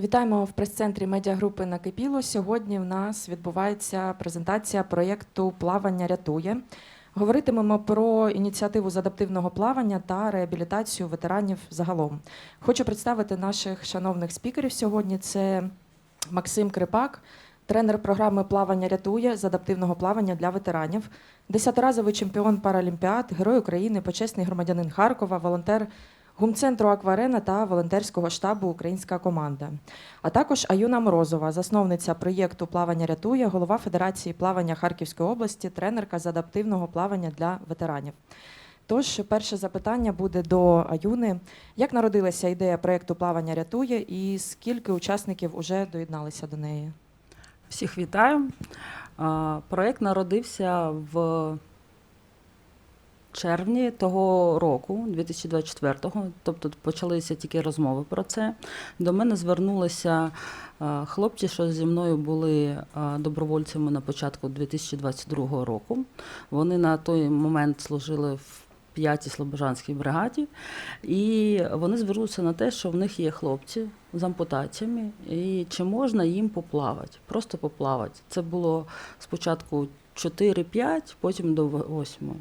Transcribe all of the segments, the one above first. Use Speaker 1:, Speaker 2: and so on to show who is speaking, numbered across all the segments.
Speaker 1: Вітаємо в прес-центрі медіагрупи Накипіло. Сьогодні в нас відбувається презентація проєкту Плавання рятує. Говоритимемо про ініціативу з адаптивного плавання та реабілітацію ветеранів загалом. Хочу представити наших шановних спікерів сьогодні. Це Максим Крипак, тренер програми Плавання рятує з адаптивного плавання для ветеранів, десятиразовий чемпіон Паралімпіад, Герой України, почесний громадянин Харкова, волонтер гумцентру Акварена та волонтерського штабу Українська команда. А також Аюна Морозова, засновниця проєкту Плавання рятує, голова Федерації плавання Харківської області, тренерка з адаптивного плавання для ветеранів. Тож, перше запитання буде до Аюни. Як народилася ідея проєкту Плавання рятує і скільки учасників вже доєдналися до неї?
Speaker 2: Всіх вітаю. А, Проект народився в червні того року, 2024-го, тобто почалися тільки розмови про це. До мене звернулися хлопці, що зі мною були добровольцями на початку 2022 року. Вони на той момент служили в п'ятій Слобожанській бригаді, і вони звернулися на те, що в них є хлопці з ампутаціями, і чи можна їм поплавати, просто поплавати. Це було спочатку 4-5, потім до 8.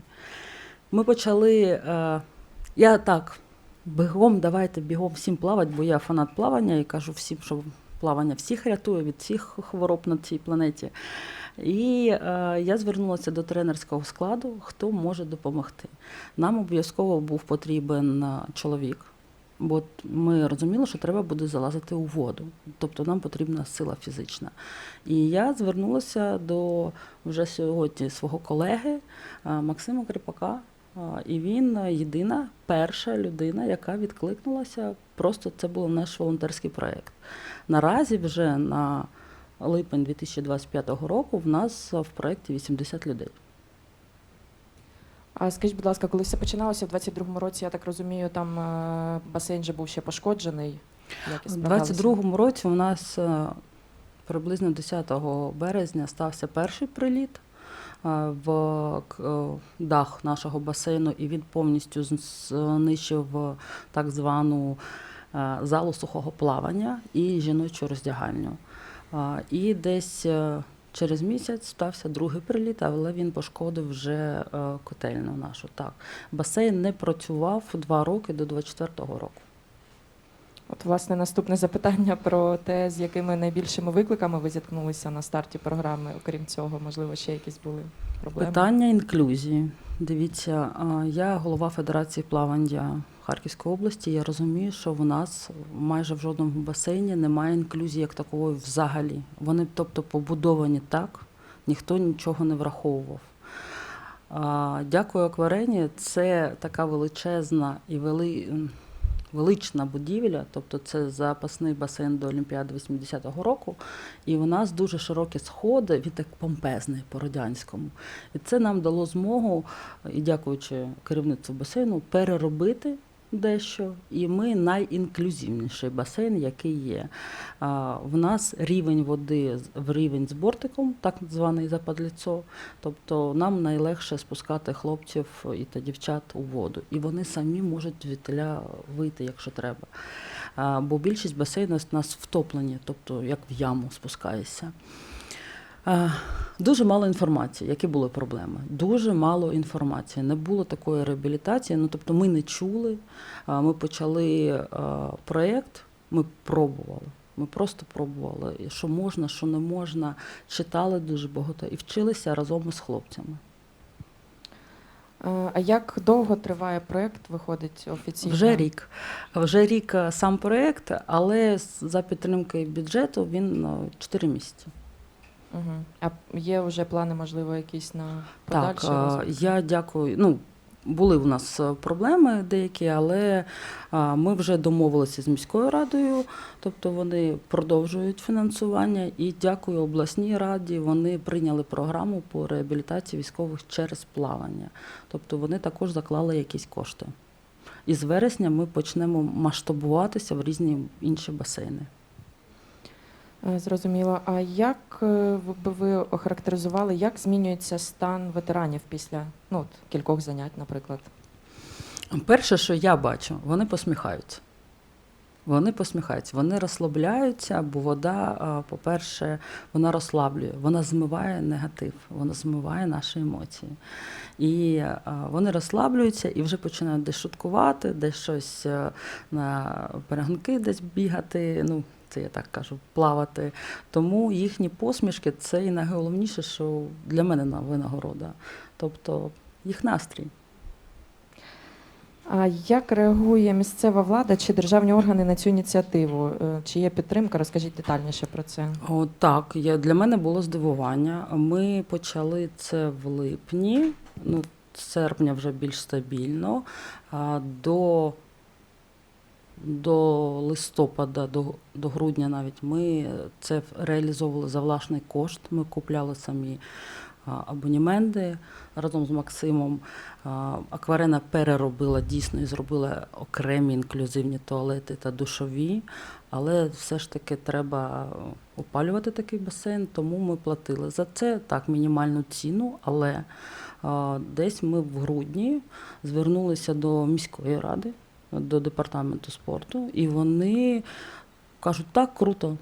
Speaker 2: Ми почали. е, Я так, бігом, давайте бігом всім плавати, бо я фанат плавання і кажу всім, що плавання всіх рятує від всіх хвороб на цій планеті. І е, я звернулася до тренерського складу, хто може допомогти. Нам обов'язково був потрібен е, чоловік, бо ми розуміли, що треба буде залазити у воду. Тобто нам потрібна сила фізична. І я звернулася до вже сьогодні свого колеги е, Максима Крипака. Е, І він е, єдина перша людина, яка відкликнулася. Просто це був наш волонтерський проєкт. Наразі вже на липень 2025 року в нас в проєкті 80 людей.
Speaker 1: А скажіть, будь ласка, коли все починалося в 22-му році, я так розумію, там е, басейн же був ще пошкоджений.
Speaker 2: У
Speaker 1: справлялися?
Speaker 2: 22-му році у нас е, приблизно 10 березня стався перший приліт е, в е, дах нашого басейну, і він повністю знищив е, так звану е, залу сухого плавання і жіночу роздягальню. Е, І десь е, через місяць стався другий приліт, але він пошкодив вже е, котельну нашу. Так, басейн не працював два роки до 24-го року.
Speaker 1: От, власне, наступне запитання про те, з якими найбільшими викликами ви зіткнулися на старті програми. Окрім цього, можливо, ще якісь були проблеми.
Speaker 2: Питання інклюзії. Дивіться, я голова Федерації плавання Харківської області. Я розумію, що в нас майже в жодному басейні немає інклюзії як такої взагалі. Вони, тобто, побудовані так, ніхто нічого не враховував. Дякую Акварені. Це така величезна і вели... велична будівля, тобто це запасний басейн до Олімпіади 80-го року. І у нас дуже широкі сходи, він так помпезний по радянському. І це нам дало змогу, і дякуючи керівництву басейну, переробити дещо. І ми найінклюзивніший басейн, який є. В нас рівень води в рівень з бортиком, так званий западліцо. Тобто нам найлегше спускати хлопців і та дівчат у воду. І вони самі можуть звідтиля вийти, якщо треба. Бо більшість басейнів у нас втоплені, тобто як в яму спускаєшся. Е, Дуже мало інформації, які були проблеми. Дуже мало інформації. Не було такої реабілітації. Ну тобто ми не чули. Е, Ми почали е, проєкт, ми пробували. Ми просто пробували, що можна, що не можна. Читали дуже багато і вчилися разом із хлопцями.
Speaker 1: А як довго триває проєкт, виходить офіційно?
Speaker 2: Вже рік. Вже рік сам проєкт, але за підтримки бюджету він 4 місяці.
Speaker 1: Угу. А є вже плани, можливо, якісь на
Speaker 2: Так,
Speaker 1: подальший
Speaker 2: е,
Speaker 1: розвиток?
Speaker 2: я дякую. Ну, були у нас е, проблеми деякі, але е, ми вже домовилися з міською радою, тобто вони продовжують фінансування. І дякую обласній раді. Вони прийняли програму по реабілітації військових через плавання. Тобто вони також заклали якісь кошти. І з вересня ми почнемо масштабуватися в різні інші басейни.
Speaker 1: Е, Зрозуміло. А як е, би ви охарактеризували, як змінюється стан ветеранів після ну, от, кількох занять, наприклад?
Speaker 2: Перше, що я бачу, вони посміхаються. Вони посміхаються, вони розслабляються, бо вода, по-перше, вона розслаблює, вона змиває негатив, вона змиває наші емоції. І вони розслаблюються і вже починають десь шуткувати, десь щось е, на перегонки десь бігати. Ну, це я так кажу, плавати. Тому їхні посмішки це і найголовніше, що для мене на- винагорода. Тобто їх настрій.
Speaker 1: А як реагує місцева влада чи державні органи на цю ініціативу? Е, Чи є підтримка? Розкажіть детальніше про це.
Speaker 2: О, так, я, для мене було здивування. Ми почали це в липні, ну, з серпня вже більш стабільно. До, до листопада, до, до грудня навіть ми це реалізовували за власний кошт. Ми купляли самі а, абонементи разом з Максимом. Акварена переробила дійсно і зробила окремі інклюзивні туалети та душові. Але все ж таки треба опалювати такий басейн, тому ми платили за це так мінімальну ціну. Але десь ми в грудні звернулися до міської ради, до департаменту спорту, і вони кажуть, так круто.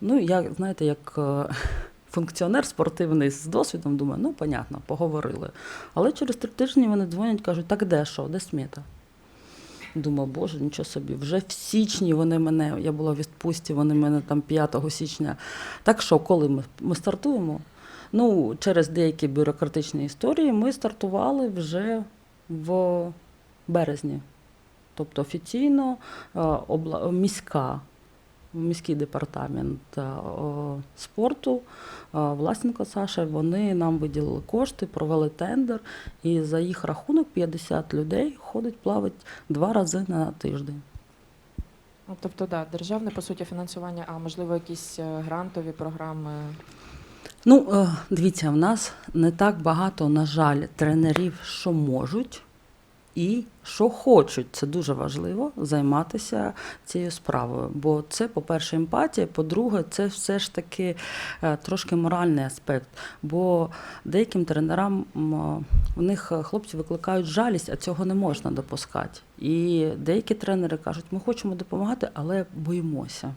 Speaker 2: Ну, я, знаєте, як е, функціонер спортивний з досвідом, думаю, ну, понятно, поговорили. Але через три тижні вони дзвонять, кажуть, так де що, де смета? Думаю, боже, нічого собі. Вже в січні вони мене, я була в відпустці, вони мене там 5 січня. Так що, коли ми, ми стартуємо? Ну, через деякі бюрократичні історії ми стартували вже в березні. Тобто офіційно е, міська, міський департамент е, спорту, е, Власенко Саша, вони нам виділили кошти, провели тендер, і за їх рахунок 50 людей ходить плавати два рази на тиждень.
Speaker 1: Ну, Тобто, да, державне по суті фінансування, а можливо, якісь грантові програми.
Speaker 2: Ну, дивіться, в нас не так багато, на жаль, тренерів, що можуть і що хочуть. Це дуже важливо займатися цією справою. Бо це, по-перше, емпатія, по-друге, це все ж таки е, трошки моральний аспект. Бо деяким тренерам у них е, хлопці викликають жалість, а цього не можна допускати. І деякі тренери кажуть, ми хочемо допомагати, але боїмося.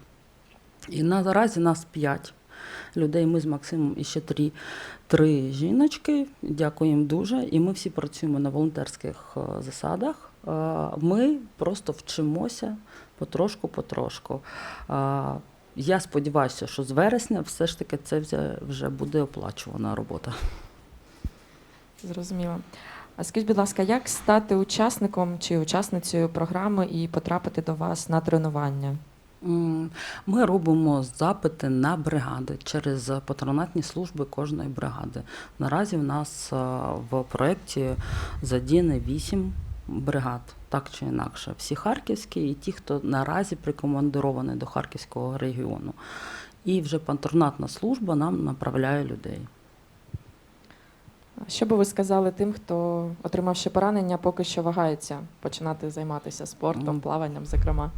Speaker 2: І наразі нас п'ять людей. Ми з Максимом і ще три, три жіночки. Дякую їм дуже. І ми всі працюємо на волонтерських е, засадах. Е, Ми просто вчимося потрошку-потрошку. Е, Я сподіваюся, що з вересня все ж таки це вже буде оплачувана робота.
Speaker 1: Зрозуміло. А скажіть, будь ласка, як стати учасником чи учасницею програми і потрапити до вас на тренування?
Speaker 2: Ми робимо запити на бригади через патронатні служби кожної бригади. Наразі в нас е, в проєкті задіяно вісім бригад, так чи інакше. Всі харківські і ті, хто наразі прикомандирований до Харківського регіону. І вже патронатна служба нам направляє людей.
Speaker 1: Що би ви сказали тим, хто, отримавши поранення, поки що вагається починати займатися спортом, плаванням, зокрема?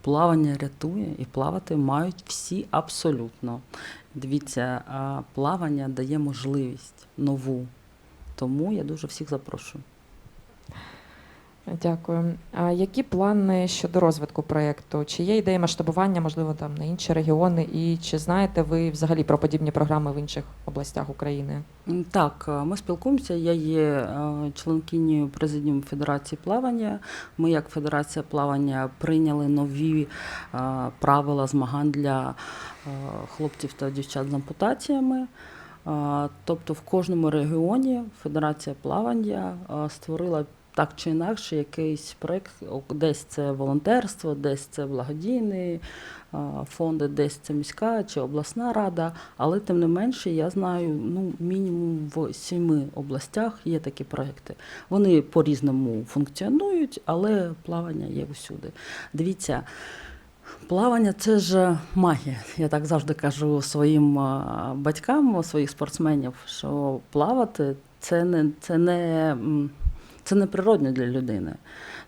Speaker 2: Плавання рятує і плавати мають всі абсолютно. Дивіться, плавання дає можливість нову. Тому я дуже всіх запрошую.
Speaker 1: Дякую. А які плани щодо розвитку проєкту? Чи є ідеї масштабування, можливо, там на інші регіони? І чи знаєте ви взагалі про подібні програми в інших областях України?
Speaker 2: Так, е, ми спілкуємося. Я є е, членкинею президіуму Федерації плавання. Ми, як Федерація плавання, прийняли нові е, правила змагань для хлопців та дівчат з ампутаціями. Тобто в кожному регіоні Федерація плавання створила так чи інакше якийсь проєкт. Десь це волонтерство, десь це благодійний е, фонди, десь це міська чи обласна рада. Але тим не менше, я знаю, ну мінімум в сіми областях є такі проекти. Вони по-різному функціонують, але плавання є усюди. Дивіться. Плавання це ж магія. Я так завжди кажу своїм батькам, своїх спортсменів, що плавати це не, це не, це не природне для людини.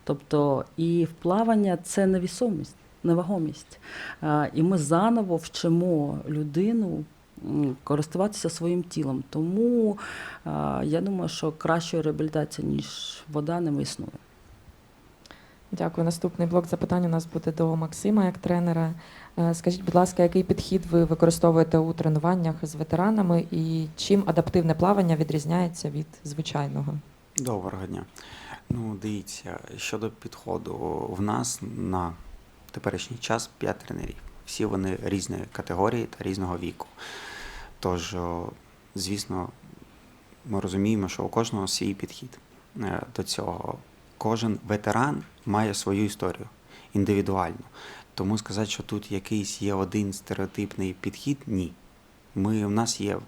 Speaker 2: Тобто і в плавання це невісомість, невагомість. І ми заново вчимо людину користуватися своїм тілом. Тому я думаю, що кращої реабілітації, ніж вода, не існує.
Speaker 1: Дякую. Наступний блок запитань у нас буде до Максима як тренера. Е, Скажіть, будь ласка, який підхід ви використовуєте у тренуваннях з ветеранами і чим адаптивне плавання відрізняється від звичайного?
Speaker 3: Доброго дня. Ну, дивіться, щодо підходу, в нас на теперішній час 5 тренерів. Всі вони різної категорії та різного віку. Тож, звісно, ми розуміємо, що у кожного свій підхід е, до цього. Кожен ветеран має свою історію індивідуальну. Тому сказати, що тут якийсь є один стереотипний підхід, ні. Ми, у нас є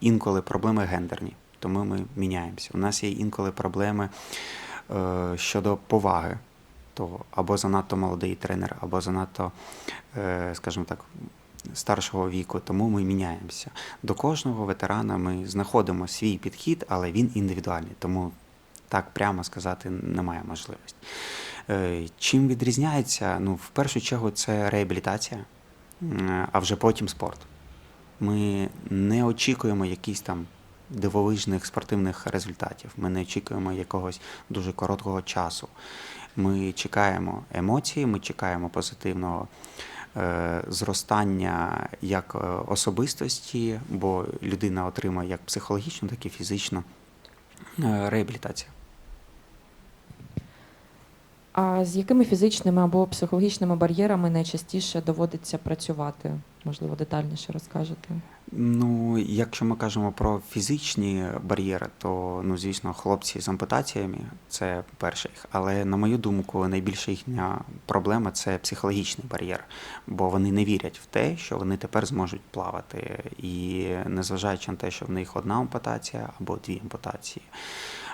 Speaker 3: інколи проблеми гендерні, тому ми міняємося. У нас є інколи проблеми е, щодо поваги. То або занадто молодий тренер, або занадто, е, скажімо так, старшого віку, тому ми міняємося. До кожного ветерана ми знаходимо свій підхід, але він індивідуальний, тому так прямо сказати немає можливості. Е, Чим відрізняється? Ну, в першу чергу, це реабілітація, а вже потім спорт. Ми не очікуємо якісь там дивовижних спортивних результатів. Ми не очікуємо якогось дуже короткого часу. Ми чекаємо емоцій, ми чекаємо позитивного е, зростання як е, особистості, бо людина отримує як психологічну, так і фізичну е, реабілітацію.
Speaker 1: А з якими фізичними або психологічними бар'єрами найчастіше доводиться працювати? Можливо, детальніше розкажете.
Speaker 3: Ну, якщо ми кажемо про фізичні бар'єри, то ну звісно, хлопці з ампутаціями це перший. Але на мою думку, найбільша їхня проблема це психологічний бар'єр, бо вони не вірять в те, що вони тепер зможуть плавати. І незважаючи на те, що в них одна ампутація або дві ампутації.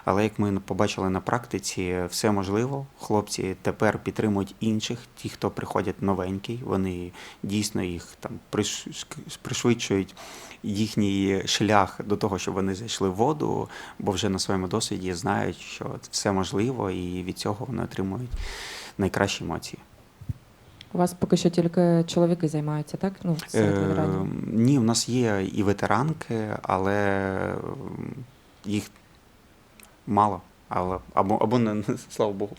Speaker 3: Але як ми побачили на практиці, все можливо. Хлопці тепер підтримують інших, ті, хто приходять новенький, вони дійсно їх там приш- пришвидшують їхній шлях до того, щоб вони зайшли в воду, бо вже на своєму досвіді знають, що все можливо, і від цього вони отримують найкращі емоції.
Speaker 1: У вас поки що тільки чоловіки займаються, так? Ну, серед
Speaker 3: Е, ні, у нас є і ветеранки, але їх мало. Але, або, або не, слава Богу.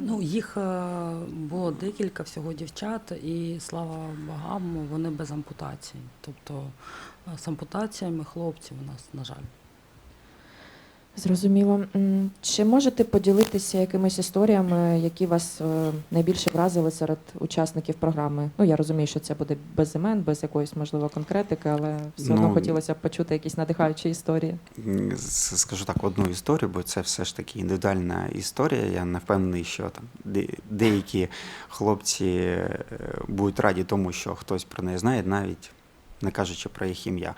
Speaker 2: Ну, їх е, було декілька всього дівчат, і слава богам, вони без ампутації. Тобто е, з ампутаціями хлопців у нас, на жаль.
Speaker 1: Зрозуміло. Чи можете поділитися якимись історіями, які вас е, найбільше вразили серед учасників програми? Ну, я розумію, що це буде без імен, без якоїсь, можливо, конкретики, але все одно
Speaker 3: Ну,
Speaker 1: хотілося б почути якісь надихаючі історії.
Speaker 3: Скажу так, одну історію, бо це все ж таки індивідуальна історія. Я не впевнений, що там де- деякі хлопці е, будуть раді тому, що хтось про неї знає, навіть не кажучи про їх ім'я.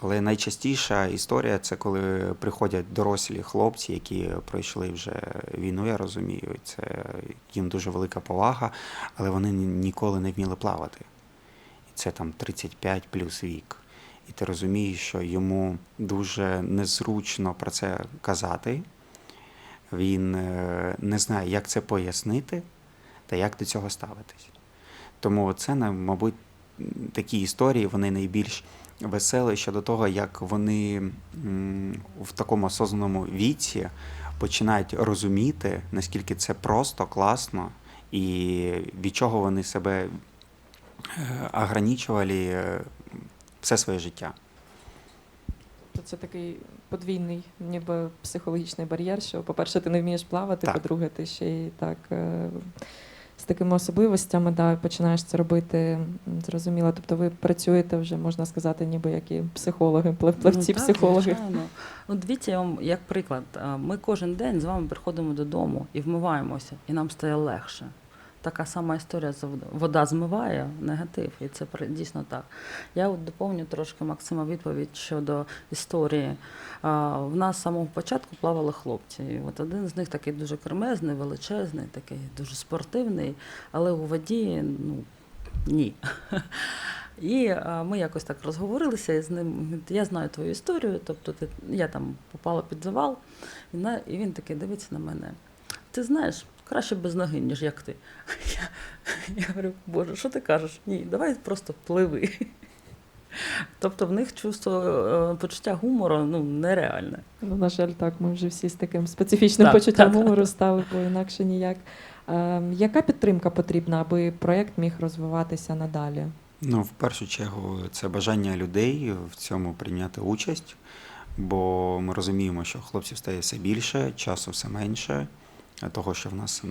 Speaker 3: Але найчастіша історія це коли приходять дорослі хлопці, які пройшли вже війну, я розумію. Це їм дуже велика повага, але вони ніколи не вміли плавати. І це там 35 плюс вік. І ти розумієш, що йому дуже незручно про це казати. Він е, не знає, як це пояснити та як до цього ставитись. Тому це, мабуть, такі історії вони найбільш веселі щодо того, як вони в такому осознаному віці починають розуміти, наскільки це просто, класно, і від чого вони себе е, ограничували е, все своє життя.
Speaker 1: То це такий подвійний, ніби психологічний бар'єр, що, по-перше, ти не вмієш плавати, по-друге, ти ще й так е, з такими особливостями да, починаєш це робити. Зрозуміло. Тобто ви працюєте вже, можна сказати, ніби як і психологи, плевці плавці, психологи.
Speaker 2: звичайно. Ну, дивіться, я вам як приклад. Ми кожен день з вами приходимо додому і вмиваємося, і нам стає легше. Така сама історія вода змиває негатив, і це дійсно так. Я от доповню трошки Максима відповідь щодо історії. В нас з самого початку плавали хлопці. І от один з них такий дуже кремезний, величезний, такий дуже спортивний, але у воді ну, ні. І ми якось так розговорилися з ним. Я знаю твою історію, тобто ти, я там попала під завал, і він такий дивиться на мене. Ти знаєш, краще без ноги, ніж як ти. Я, я говорю, Боже, що ти кажеш? Ні, давай просто пливи. Тобто в них чувство е, почуття гумору ну, нереальне.
Speaker 1: Ну, на жаль, так, ми вже всі з таким специфічним
Speaker 2: Так,
Speaker 1: почуттям
Speaker 2: так,
Speaker 1: гумору
Speaker 2: так.
Speaker 1: стали, бо інакше ніяк. Ем, Яка підтримка потрібна, аби проєкт міг розвиватися надалі?
Speaker 3: Ну, в першу чергу, це бажання людей в цьому прийняти участь, бо ми розуміємо, що хлопців стає все більше, часу все менше, того, що в нас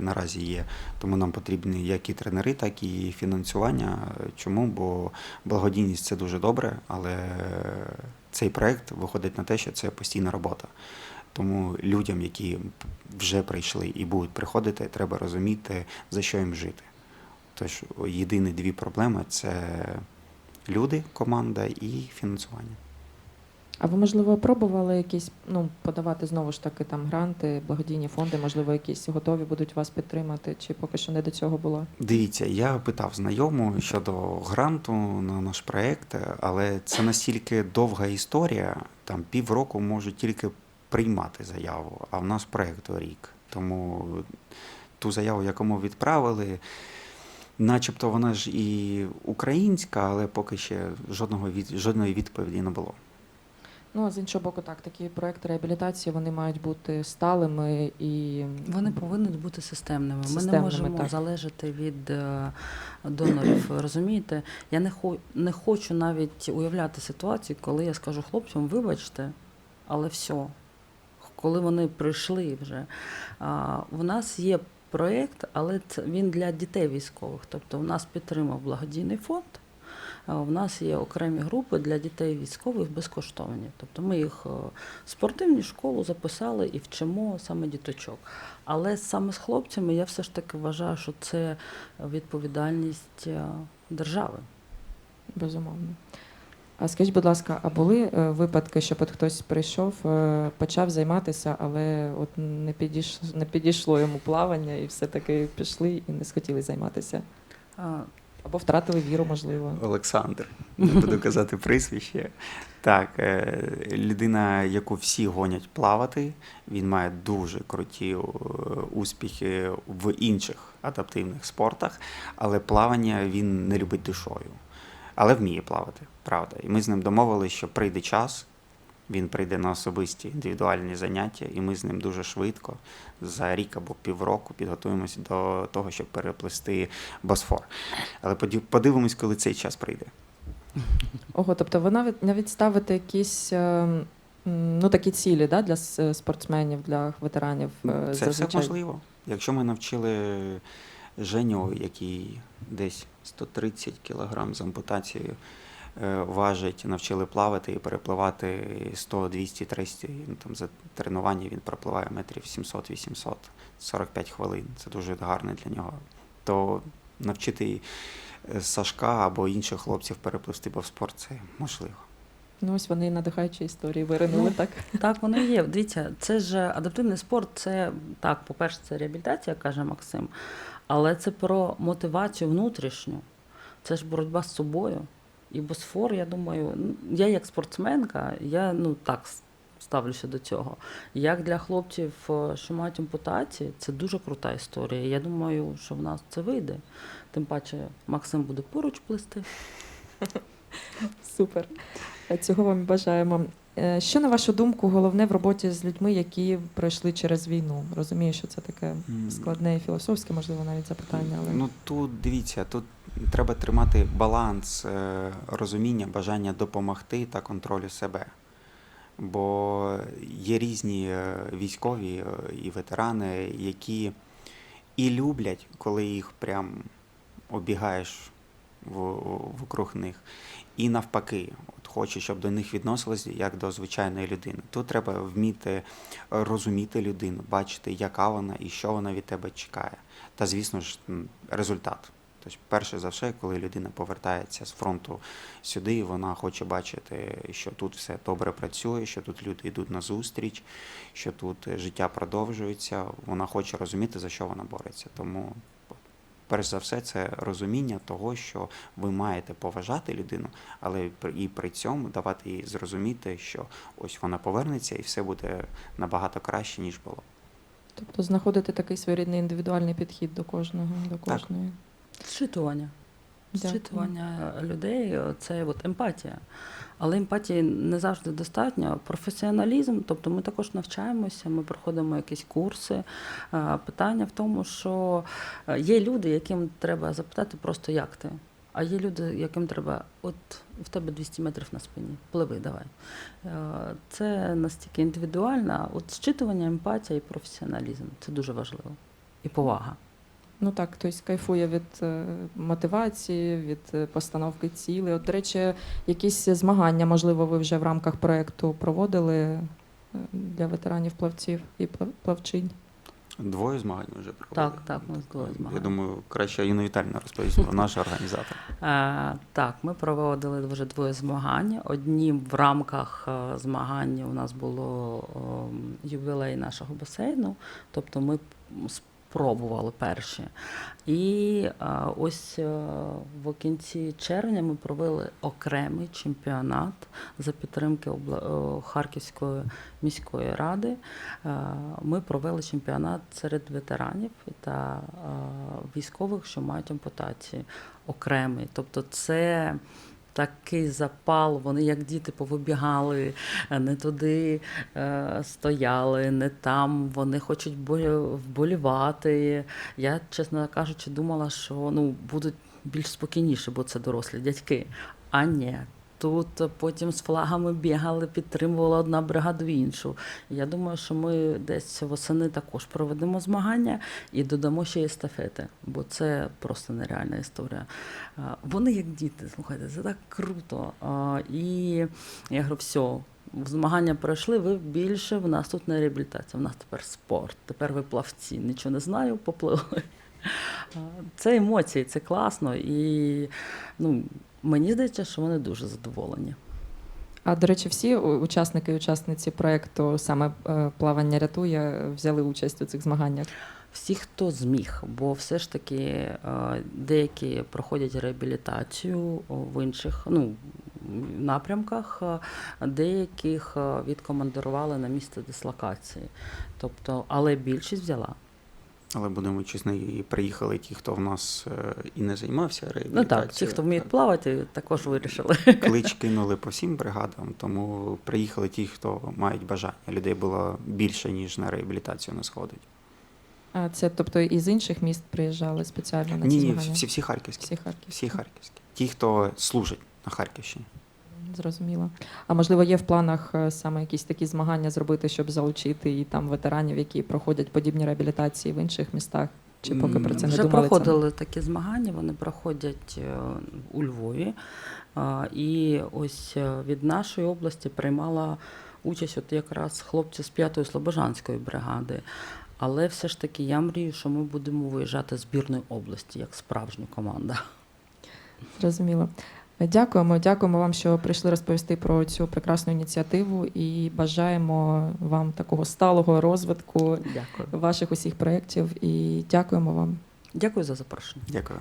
Speaker 3: наразі є. Тому нам потрібні як і тренери, так і фінансування. Чому? Бо благодійність це дуже добре, але цей проект виходить на те, що це постійна робота. Тому людям, які вже прийшли і будуть приходити, треба розуміти, за що їм жити. Тож єдині дві проблеми це люди, команда і фінансування.
Speaker 1: А ви, можливо, пробували якісь ну, подавати знову ж таки там гранти, благодійні фонди, можливо, якісь готові будуть вас підтримати, чи поки що не до цього було?
Speaker 3: Дивіться, я питав знайому щодо гранту на наш проєкт, але це настільки довга історія, там півроку можуть тільки приймати заяву, а в нас проєкту рік. Тому ту заяву, яку ми відправили, начебто вона ж і українська, але поки ще жодного від, жодної відповіді не було.
Speaker 1: Ну, а з іншого боку, так, такі проекти реабілітації вони мають бути сталими і
Speaker 2: Вони повинні бути системними. Ми не можемо
Speaker 1: так.
Speaker 2: залежати від е, донорів. Розумієте? Я не, хо, не хочу навіть уявляти ситуацію, коли я скажу хлопцям, вибачте, але все. Коли вони прийшли вже. А, у нас є проєкт, але це він для дітей військових. Тобто, у нас підтримав благодійний фонд. У нас є окремі групи для дітей військових безкоштовні. Тобто ми їх е, в спортивну школу записали і вчимо саме діточок. Але саме з хлопцями я все ж таки вважаю, що це відповідальність е, держави.
Speaker 1: безумовно. А скажіть, будь ласка, а були е, випадки, щоб от хтось прийшов, почав займатися, але от не підійшло, не підійшло йому плавання, і все-таки пішли і не схотіли займатися? Або втратили віру, можливо.
Speaker 3: Олександр, не буду казати прізвище. Так, е, людина, яку всі гонять плавати, він має дуже круті е, успіхи в інших адаптивних спортах, але плавання він не любить душою. Але вміє плавати, правда. І ми з ним домовилися, що прийде час, він прийде на особисті індивідуальні заняття, і ми з ним дуже швидко, за рік або півроку, підготуємося до того, щоб переплисти Босфор. Але подивимось, коли цей час прийде.
Speaker 1: Ого, тобто ви навіть навіть ставите якісь е, ну, такі цілі да, для спортсменів, для ветеранів. е,
Speaker 3: Це все можливо. Якщо ми навчили Женю, який десь 130 кг з ампутацією важить, навчили плавати і перепливати 100, 200, 300, ну, там за тренування він пропливає метрів 700-800, 45 хвилин. Це дуже гарно для нього. То навчити е, Сашка або інших хлопців перепливти спорт це можливо.
Speaker 1: Ну, ось вони надихаючі історії виринули,
Speaker 2: Ну,
Speaker 1: так?
Speaker 2: Так, воно є. Дивіться, це ж адаптивний спорт, це так, по-перше, це реабілітація, каже Максим, але це про мотивацію внутрішню. Це ж боротьба з собою. І Босфор, я думаю, я як спортсменка, я ну так ставлюся до цього. Як для хлопців, е, що мають ампутації, це дуже крута історія. Я думаю, що в нас це вийде. Тим паче, Максим буде поруч плисти.
Speaker 1: Супер. Е, Цього вам бажаємо. Е, Що, на вашу думку, головне в роботі з людьми, які пройшли через війну? Розумію, що це таке складне і філософське, можливо, навіть запитання, але
Speaker 3: Ну тут дивіться, тут треба тримати баланс е, розуміння, бажання допомогти та контролю себе. Бо є різні е, військові і ветерани, які і люблять, коли їх прям обігаєш в- вокруг них, і навпаки, хоче, щоб до них відносились як до звичайної людини. Тут треба вміти розуміти людину, бачити, яка вона і що вона від тебе чекає. Та, звісно ж, результат. Тобто, перше за все, коли людина повертається з фронту сюди, вона хоче бачити, що тут все добре працює, що тут люди йдуть на зустріч, що тут е, життя продовжується. Вона хоче розуміти, за що вона бореться. Тому, перш за все, це розуміння того, що ви маєте поважати людину, але при- і при цьому давати їй зрозуміти, що ось вона повернеться і все буде набагато краще, ніж було.
Speaker 1: тобто знаходити такий своєрідний індивідуальний підхід до кожного, до
Speaker 3: Так.
Speaker 1: кожної.
Speaker 2: Зчитування.
Speaker 1: Дякую.
Speaker 2: Зчитування людей це от емпатія. Але емпатії не завжди достатньо. Професіоналізм, тобто ми також навчаємося, ми проходимо якісь курси. Е, Питання в тому, що е, є люди, яким треба запитати просто як ти. А є люди, яким треба, от в тебе 200 метрів на спині, пливи, давай. Е, Це настільки індивідуально. От зчитування, емпатія і професіоналізм це дуже важливо. І повага.
Speaker 1: Ну так, хтось кайфує від е, мотивації, від е, постановки цілей. От, до речі, якісь змагання, можливо, ви вже в рамках проєкту проводили е, для ветеранів плавців і плавчинь.
Speaker 3: Двоє змагань ми вже провели.
Speaker 2: Так, так, нас двоє змагань.
Speaker 3: Я думаю, краще Інна Віталіна розповість про наш організатор.
Speaker 2: Так, ми проводили вже двоє змагань. Одні в рамках змагань у нас було ем, ювілей нашого басейну, тобто ми спробували перші. І е, ось е, в кінці червня ми провели окремий чемпіонат за підтримки е, Харківської міської ради. Ми провели чемпіонат серед ветеранів та військових, що мають ампутації окремий. Тобто це такий запал, вони як діти повибігали, е, не туди е, стояли, не там. Вони хочуть бо- вболівати. Я, чесно кажучи, думала, що ну, будуть більш спокійніші, бо це дорослі дядьки. А ні. Тут потім з флагами бігали, підтримувала одна бригада в іншу. Я думаю, що ми десь восени також проведемо змагання і додамо ще естафети, бо це просто нереальна історія. Вони як діти, слухайте, це так круто. І я говорю, все. Змагання пройшли, ви більше, в нас тут не реабілітація, в нас тепер спорт, тепер ви плавці, нічого не знаю, попливли. Це емоції, це класно. І ну, мені здається, що вони дуже задоволені.
Speaker 1: А до речі, всі учасники і учасниці проєкту саме е, плавання рятує взяли участь у цих змаганнях.
Speaker 2: Всі, хто зміг, бо все ж таки е, деякі проходять реабілітацію в інших ну, напрямках, деяких е, відкомандирували на місце дислокації. Тобто, але більшість взяла.
Speaker 3: Але будемо чесні, і приїхали ті, хто в нас е, і не займався
Speaker 2: Ну так, ті, хто вміють плавати, також вирішили.
Speaker 3: Клич кинули по всім бригадам, тому приїхали ті, хто мають бажання. Людей було більше, ніж на реабілітацію не сходить.
Speaker 1: А це тобто із інших міст приїжджали спеціально на ці
Speaker 3: Ні, ні, всі, всі харківські.
Speaker 1: Всі харківські.
Speaker 3: Всі харківські. Ті, хто служить на Харківщині.
Speaker 1: Зрозуміло. А можливо, є в планах е, саме якісь такі змагання зробити, щоб залучити і там ветеранів, які проходять подібні реабілітації в інших містах? Чи поки про це не
Speaker 2: Вже
Speaker 1: думали?
Speaker 2: проходили такі змагання, вони проходять е, у Львові. І ось е, від нашої області приймала участь от якраз хлопці з 5-ї Слобожанської бригади. Але все ж таки я мрію, що ми будемо виїжджати з збірної області як справжня команда.
Speaker 1: Зрозуміло. Дякуємо, дякуємо вам, що прийшли розповісти про цю прекрасну ініціативу і бажаємо вам такого сталого розвитку
Speaker 2: Дякую.
Speaker 1: ваших усіх проєктів. І дякуємо вам.
Speaker 2: Дякую за запрошення.
Speaker 3: Дякую.